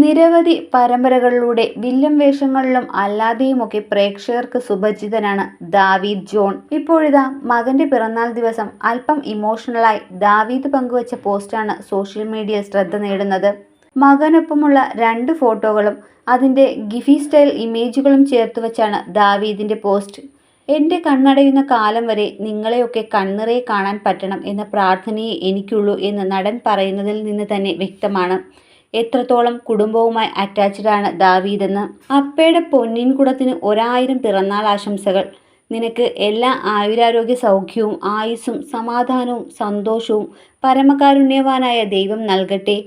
നിരവധി പരമ്പരകളിലൂടെ വില്ലൻ വേഷങ്ങളിലും അല്ലാതെയുമൊക്കെ പ്രേക്ഷകർക്ക് സുപരിചിതനാണ് ദാവീദ് ജോൺ. ഇപ്പോഴിതാ മകന്റെ പിറന്നാൾ ദിവസം അല്പം ഇമോഷണലായി ദാവീദ് പങ്കുവച്ച പോസ്റ്റാണ് സോഷ്യൽ മീഡിയയിൽ ശ്രദ്ധ നേടുന്നത്. മകനൊപ്പമുള്ള രണ്ട് ഫോട്ടോകളും അതിന്റെ ഗിഫി സ്റ്റൈൽ ഇമേജുകളും ചേർത്ത് വെച്ചാണ് ദാവീദിന്റെ പോസ്റ്റ്. എന്റെ കണ്ണടയുന്ന കാലം വരെ നിങ്ങളെയൊക്കെ കണ്ണിറയെ കാണാൻ പറ്റണം എന്ന പ്രാർത്ഥനയെ എനിക്കുള്ളൂ എന്ന് നടൻ പറയുന്നതിൽ നിന്ന് തന്നെ വ്യക്തമാണ്. എത്രത്തോളം കുടുംബവുമായി അറ്റാച്ച്ഡ് ആണ് ദാവീദെന്ന്. അപ്പയുടെ പൊന്നിൻ കുടത്തിന് ഒരായിരം പിറന്നാൾ ആശംസകൾ. നിനക്ക് എല്ലാ ആയുരാരോഗ്യ സൗഖ്യവും ആയുസ്സും സമാധാനവും സന്തോഷവും പരമകാരുണ്യവാനായ ദൈവം നൽകട്ടെ.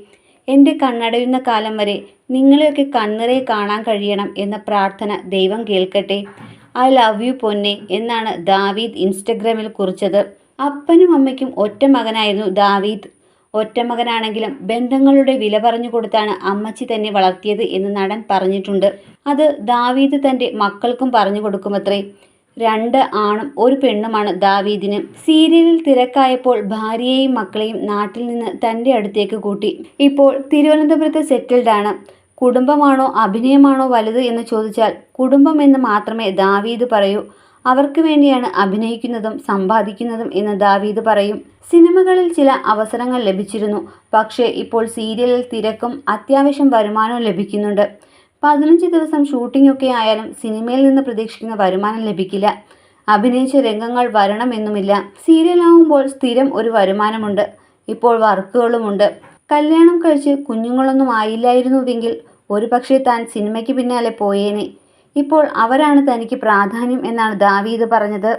എന്റെ കണ്ണടയുന്ന കാലം വരെ നിങ്ങളെയൊക്കെ കണ്ണിറെ കാണാൻ കഴിയണം എന്ന പ്രാർത്ഥന ദൈവം കേൾക്കട്ടെ. ഐ ലവ് യു പൊന്നെ എന്നാണ് ദാവീദ് ഇൻസ്റ്റഗ്രാമിൽ കുറിച്ചത്. അപ്പനും അമ്മയ്ക്കും ഒറ്റ മകനായിരുന്നു ദാവീദ്. ഒറ്റ മകനാണെങ്കിലും ബന്ധങ്ങളുടെ വില പറഞ്ഞു കൊടുത്താണ് അമ്മച്ചി തന്നെ വളർത്തിയത് എന്ന് നടൻ പറഞ്ഞിട്ടുണ്ട്. അത് ദാവീദ് തന്റെ മക്കൾക്കും പറഞ്ഞു കൊടുക്കുമത്രേ. രണ്ട് ആണും ഒരു പെണ്ണുമാണ് ദാവീദിന്. സീരിയലിൽ തിരക്കായപ്പോൾ ഭാര്യയെയും മക്കളെയും നാട്ടിൽ നിന്ന് തന്റെ അടുത്തേക്ക് കൂട്ടി. ഇപ്പോൾ തിരുവനന്തപുരത്ത് സെറ്റിൽഡ് ആണ്. കുടുംബമാണോ അഭിനയമാണോ വലുത് എന്ന് ചോദിച്ചാൽ കുടുംബം എന്ന് മാത്രമേ ദാവീദ് പറയൂ. അവർക്ക് വേണ്ടിയാണ് അഭിനയിക്കുന്നതും സമ്പാദിക്കുന്നതും എന്ന് ദാവീദ് പറയും. സിനിമകളിൽ ചില അവസരങ്ങൾ ലഭിച്ചിരുന്നു. പക്ഷേ ഇപ്പോൾ സീരിയലിൽ തിരക്കും അത്യാവശ്യം വരുമാനവും ലഭിക്കുന്നുണ്ട്. പതിനഞ്ച് ദിവസം ഷൂട്ടിംഗ് ഒക്കെ ആയാലും സിനിമയിൽ നിന്ന് പ്രതീക്ഷിക്കുന്ന വരുമാനം ലഭിക്കില്ല. അഭിനയിച്ച രംഗങ്ങൾ വരണമെന്നുമില്ല. സീരിയലാവുമ്പോൾ സ്ഥിരം ഒരു വരുമാനമുണ്ട്. ഇപ്പോൾ വർക്കുകളുമുണ്ട്. കല്യാണം കഴിച്ച് കുഞ്ഞുങ്ങളൊന്നും ആയില്ലായിരുന്നുവെങ്കിൽ ഒരുപക്ഷെ താൻ സിനിമയ്ക്ക് പിന്നാലെ പോയേനെ. ഇപ്പോൾ അവരാണ് തനിക്ക് പ്രാധാന്യം എന്നാണ് ദാവീദ് പറഞ്ഞത്.